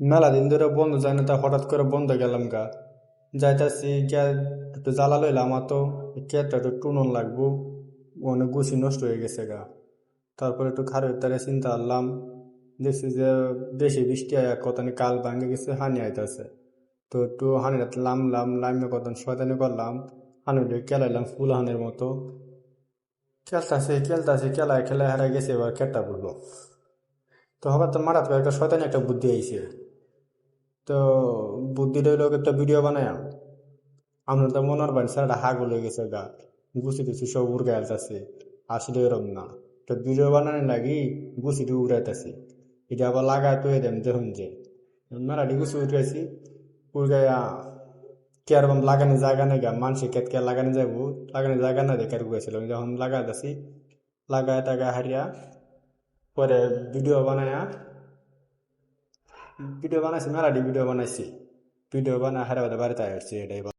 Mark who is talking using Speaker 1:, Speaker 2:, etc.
Speaker 1: মেলা দিন ধরে বন্ধ যায় না, তা হঠাৎ করে বন্ধ গেলাম গা। যাইতাছি, গিয়া একটু জ্বালা লইলাম আমার তো কেটটা একটু টুনন লাগবো অনেক গুছি নষ্ট হয়ে গেছে গা। তারপরে একটু খারের তারে চিন্তা করলাম, দেখছি যে বেশি বৃষ্টি আয়া কতনি কাল ভাঙে গেছে, হানি আইতাছে। তো একটু হানি লামলাম লামে কত শয়তানি করলাম হানি কেলাইলাম ফুল হানের মতো। খেলতাছে খেলতাছে, খেলায় খেলায় হারা গেছে, এবার কেটটা পড়ল তো হবার তো মারাত করে একটা শয়তানি একটা বুদ্ধি আইছে। তো বুদ্ধিটা হইল একটা ভিডিও বানায় আমরা তো মনের বাড়ি স্যার হাগুল হয়ে গেছে গা। গুছি টুছি সব উড়ে আলতাছে। আসলে এরম না। তো ভিডিও বানানোর লাগি গুছিটি উড়াইতাছি। এটা আবার লাগায় তো দেন দেখুন যে। মেলাটি গুছি উঠাইছি উড়াইয়া কে আর লাগানি জায়গা নেই গা। মানুষে কেত কে লাগানি যাব লাগানি জায়গা না দেখে গেছিলাম যখন লাগাইতাছি, লাগায় টাগায় হারিয়া পরে ভিডিও বানায়া ভিডিও বানাইছি মেলাটি ভিডিও বানাইছি ভিডিও বানায় হারা বাড়িতে আসছি এটাই